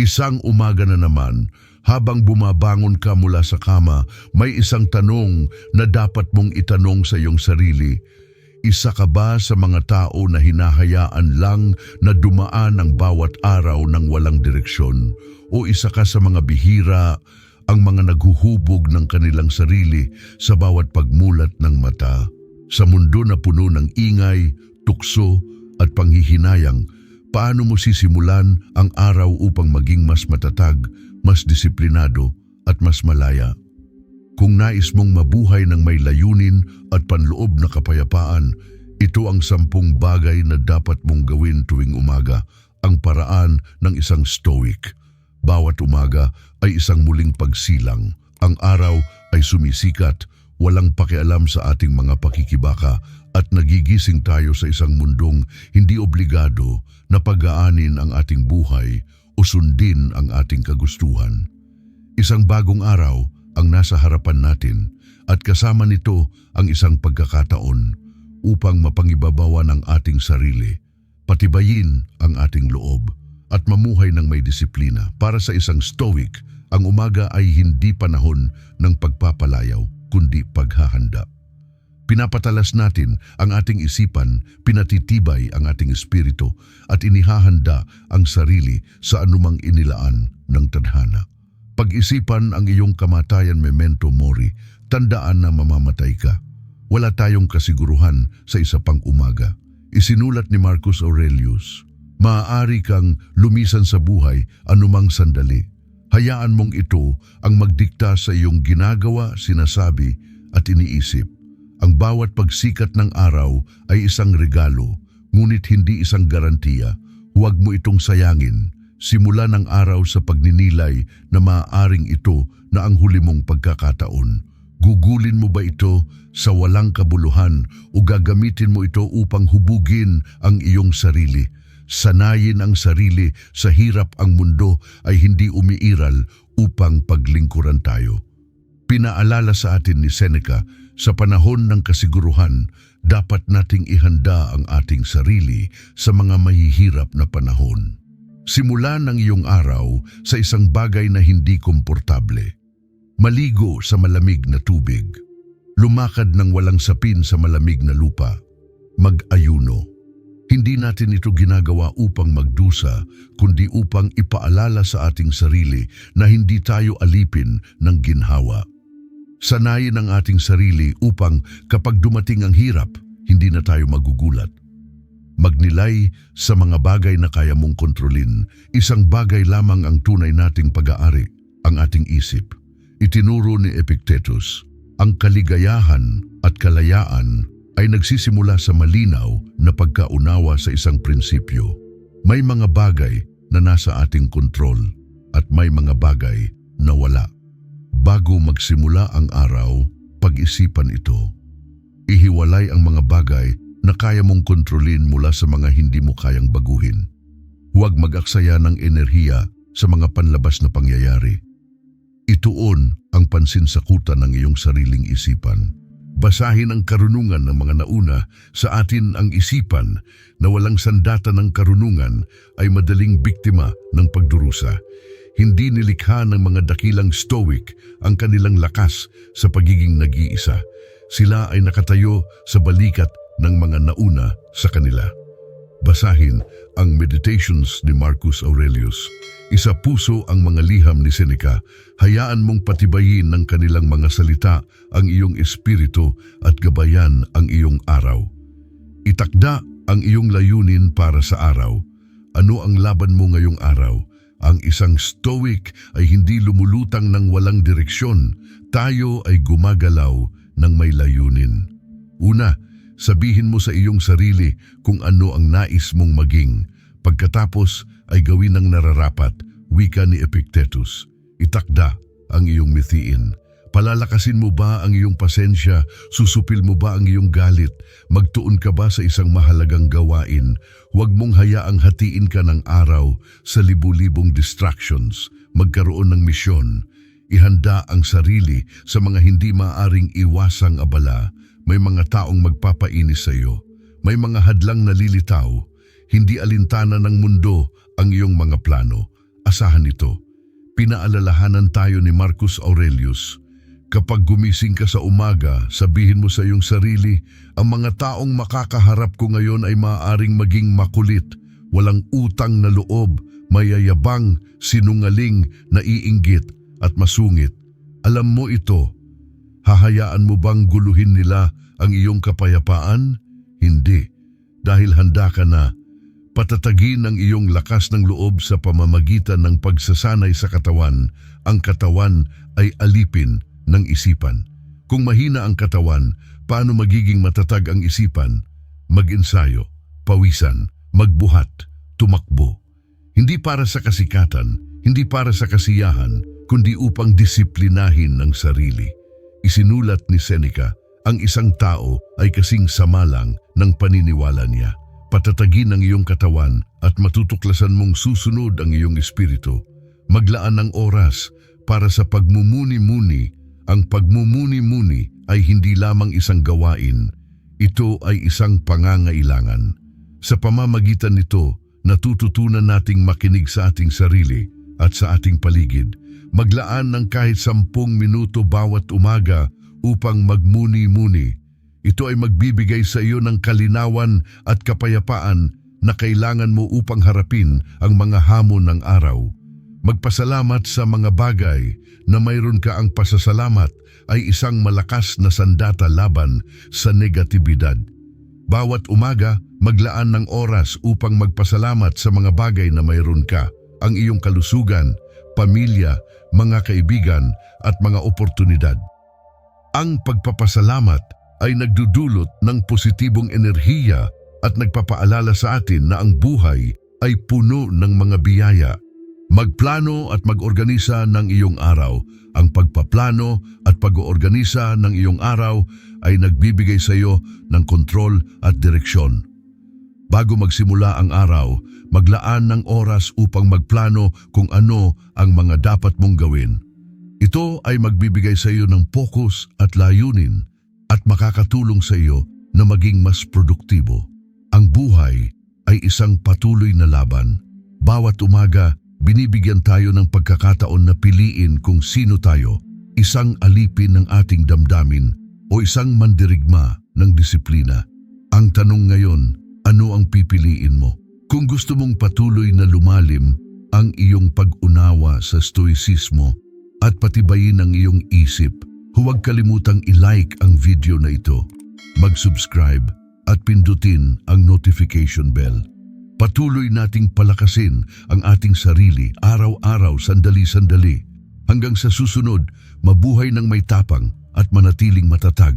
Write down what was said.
Isang umaga na naman, habang bumabangon ka mula sa kama, may isang tanong na dapat mong itanong sa iyong sarili. Isa ka ba sa mga tao na hinahayaan lang na dumaan ang bawat araw ng walang direksyon? O isa ka sa mga bihira, ang mga naghuhubog ng kanilang sarili sa bawat pagmulat ng mata? Sa mundo na puno ng ingay, tukso at panghihinayang, paano mo sisimulan ang araw upang maging mas matatag, mas disiplinado at mas malaya? Kung nais mong mabuhay ng may layunin at panloob na kapayapaan, ito ang sampung bagay na dapat mong gawin tuwing umaga, ang paraan ng isang stoic. Bawat umaga ay isang muling pagsilang. Ang araw ay sumisikat, walang pakialam sa ating mga pakikibaka at nagigising tayo sa isang mundong hindi obligado na pag-aanin ang ating buhay o sundin ang ating kagustuhan. Isang bagong araw ang nasa harapan natin at kasama nito ang isang pagkakataon upang mapangibabawa ng ating sarili, patibayin ang ating loob at mamuhay ng may disiplina. Para sa isang stoic, ang umaga ay hindi panahon ng pagpapalayaw kundi paghahanda. Pinapatalas natin ang ating isipan, pinatitibay ang ating espiritu at inihahanda ang sarili sa anumang inilaan ng tadhana. Pag-isipan ang iyong kamatayan memento mori, tandaan na mamamatay ka. Wala tayong kasiguruhan sa isa pang umaga. Isinulat ni Marcus Aurelius, Maaari kang lumisan sa buhay anumang sandali. Hayaan mong ito ang magdikta sa iyong ginagawa, sinasabi at iniisip. Ang bawat pagsikat ng araw ay isang regalo, ngunit hindi isang garantiya. Huwag mo itong sayangin. Simula ng araw sa pagninilay na maaaring ito na ang huli mong pagkakataon. Gugulin mo ba ito sa walang kabuluhan o gagamitin mo ito upang hubugin ang iyong sarili? Sanayin ang sarili sa hirap ang mundo ay hindi umiiral upang paglingkuran tayo. Pinaalala sa atin ni Seneca, sa panahon ng kasiguruhan, dapat nating ihanda ang ating sarili sa mga mahihirap na panahon. Simulan ang iyong araw sa isang bagay na hindi komportable. Maligo sa malamig na tubig. Lumakad ng walang sapin sa malamig na lupa. Mag-ayuno. Hindi natin ito ginagawa upang magdusa, kundi upang ipaalala sa ating sarili na hindi tayo alipin ng ginhawa. Sanayin ang ating sarili upang kapag dumating ang hirap, hindi na tayo magugulat. Magnilay sa mga bagay na kaya mong kontrolin, isang bagay lamang ang tunay nating pag-aari, ang ating isip. Itinuro ni Epictetus, ang kaligayahan at kalayaan ay nagsisimula sa malinaw na pagkaunawa sa isang prinsipyo. May mga bagay na nasa ating kontrol at may mga bagay na wala. Bago magsimula ang araw, pag-isipan ito. Ihiwalay ang mga bagay na kaya mong kontrolin mula sa mga hindi mo kayang baguhin. Huwag mag-aksaya ng enerhiya sa mga panlabas na pangyayari. Ituon ang pansinsakutan ng iyong sariling isipan. Basahin ang karunungan ng mga nauna sa atin ang isipan na walang sandata ng karunungan ay madaling biktima ng pagdurusa. Hindi nilikha ng mga dakilang stoic ang kanilang lakas sa pagiging nag-iisa. Sila ay nakatayo sa balikat ng mga nauna sa kanila. Basahin ang Meditations ni Marcus Aurelius. Isa puso ang mga liham ni Seneca. Hayaan mong patibayin ng kanilang mga salita ang iyong espiritu at gabayan ang iyong araw. Itakda ang iyong layunin para sa araw. Ano ang laban mo ngayong araw? Ang isang stoic ay hindi lumulutang ng walang direksyon. Tayo ay gumagalaw ng may layunin. Una, sabihin mo sa iyong sarili kung ano ang nais mong maging. Pagkatapos ay gawin ang nararapat, wika ni Epictetus. Itakda ang iyong mithiin. Palalakasin mo ba ang iyong pasensya? Susupil mo ba ang iyong galit? Magtuon ka ba sa isang mahalagang gawain? Huwag mong hayaang hatiin ka ng araw sa libu-libong distractions. Magkaroon ng misyon. Ihanda ang sarili sa mga hindi maaring iwasang abala. May mga taong magpapainis sa iyo. May mga hadlang nalilitaw. Hindi alintana ng mundo ang iyong mga plano. asahan ito. Pinaalalahanan tayo ni Marcus Aurelius. Kapag gumising ka sa umaga, sabihin mo sa iyong sarili, ang mga taong makakaharap ko ngayon ay maaaring maging makulit, walang utang na loob, mayayabang, sinungaling, naiinggit at masungit. Alam mo ito, hahayaan mo bang guluhin nila ang iyong kapayapaan? Hindi, dahil handa ka na. Patatagin ang iyong lakas ng loob sa pamamagitan ng pagsasanay sa katawan. Ang katawan ay alipin ng isipan. Kung mahina ang katawan, paano magiging matatag ang isipan? Mag-ensayo, pawisan, magbuhat, tumakbo. Hindi para sa kasikatan, hindi para sa kasiyahan, kundi upang disiplinahin ng sarili. Isinulat ni Seneca, ang isang tao ay kasing sama lang ng paniniwala niya. Patatagin ang iyong katawan at matutuklasan mong susunod ang iyong espiritu. Maglaan ng oras para sa pagmumuni-muni. Ang pagmumuni-muni ay hindi lamang isang gawain. Ito ay isang pangangailangan. Sa pamamagitan nito, natututunan nating makinig sa ating sarili at sa ating paligid. Maglaan ng kahit sampung minuto bawat umaga upang magmuni-muni. Ito ay magbibigay sa iyo ng kalinawan at kapayapaan na kailangan mo upang harapin ang mga hamon ng araw. Magpasalamat sa mga bagay na mayroon ka ang pasasalamat ay isang malakas na sandata laban sa negatibidad. Bawat umaga, maglaan ng oras upang magpasalamat sa mga bagay na mayroon ka, ang iyong kalusugan, pamilya, mga kaibigan at mga oportunidad. Ang pagpapasalamat ay nagdudulot ng positibong enerhiya at nagpapaalala sa atin na ang buhay ay puno ng mga biyaya. Magplano at mag-organisa ng iyong araw. Ang pagpaplano at pag-oorganisa ng iyong araw ay nagbibigay sa iyo ng kontrol at direksyon. Bago magsimula ang araw, maglaan ng oras upang magplano kung ano ang mga dapat mong gawin. Ito ay magbibigay sa iyo ng focus at layunin at makakatulong sa iyo na maging mas produktibo. Ang buhay ay isang patuloy na laban. Bawat umaga, binibigyan tayo ng pagkakataon na piliin kung sino tayo, isang alipin ng ating damdamin o isang mandirigma ng disiplina. Ang tanong ngayon, ano ang pipiliin mo? Kung gusto mong patuloy na lumalim ang iyong pag-unawa sa stoicismo at patibayin ang iyong isip, huwag kalimutang i-like ang video na ito, mag-subscribe at pindutin ang notification bell. Patuloy nating palakasin ang ating sarili araw-araw sandali-sandali hanggang sa susunod mabuhay ng may tapang at manatiling matatag